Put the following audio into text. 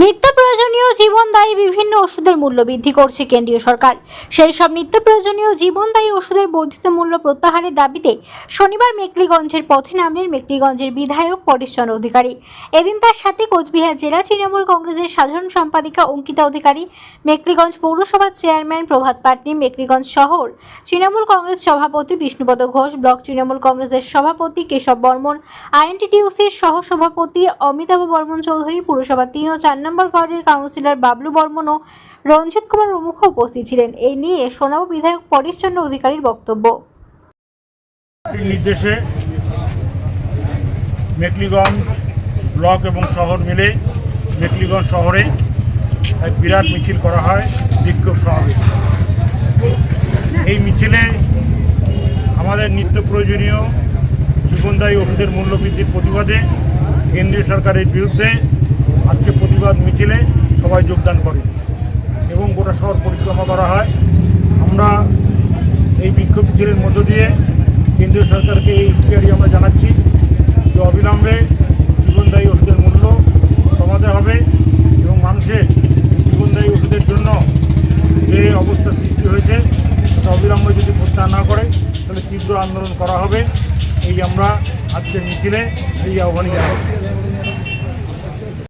নিত্য প্রয়োজনীয় জীবনদায়ী বিভিন্ন ওষুধের মূল্য বৃদ্ধি করছে কেন্দ্রীয় সরকার। সেই সব নিত্য প্রয়োজনীয় জীবনদায়ী ওষুধের বর্ধিত মূল্য প্রত্যাহারের দাবিতে শনিবার মেকলিগঞ্জের পথে নামলেন মেকলিগঞ্জের বিধায়ক পরেশচন্দ্র অধিকারী। এদিন তার সাথে কোচবিহার জেলা তৃণমূল কংগ্রেসের সাধারণ সম্পাদিকা অঙ্কিতা অধিকারী, মেকলিগঞ্জ পৌরসভার চেয়ারম্যান প্রভাত পাটনি, মেকলিগঞ্জ শহর তৃণমূল কংগ্রেস সভাপতি বিষ্ণুপদ ঘোষ, ব্লক তৃণমূল কংগ্রেসের সভাপতি কেশব বর্মন, আইএনটিটিউসির সহ সভাপতি অমিতাভ বর্মন চৌধুরী, পুরসভা তিন ও চার নম্বর ওয়ার্ডের কাউন্সিলর বাবলু বর্মন ও রঞ্জিত কুমার প্রমুখ উপস্থিত ছিলেন। এই নিয়ে সোনাব বিধায়ক পরেশচন্দ্র অধিকারীর বক্তব্য। নির্দেশে মেকলিগঞ্জ ব্লক এবং শহর মিলে মেকলিগঞ্জ শহরে এক বিরাট মিছিল করা হয়, বিক্ষোভ সমাবেশ। এই মিছিলে আমাদের নিত্য প্রয়োজনীয় জীবনদায়ী ওষুধের মূল্য বৃদ্ধির প্রতিবাদে কেন্দ্রীয় সরকারের বিরুদ্ধে আজকে প্রতিবাদ মিছিলে সবাই যোগদান করে এবং গোটা শহর পরিক্রমা করা হয়। আমরা এই বিক্ষোভ মিছিলের মধ্য দিয়ে কেন্দ্রীয় সরকারকে এই ইতিহারি আমরা জানাচ্ছি যে অবিলম্বে জীবনদায়ী ওষুধের মূল্য কমাতে হবে এবং মানুষের জীবনদায়ী ওষুধের জন্য যে অবস্থা সৃষ্টি হয়েছে, সেটা অবিলম্বে যদি প্রত্যাহার না করে, তাহলে তীব্র আন্দোলন করা হবে। এই আমরা আজকের মিছিলে এই আহ্বানই জানাচ্ছি।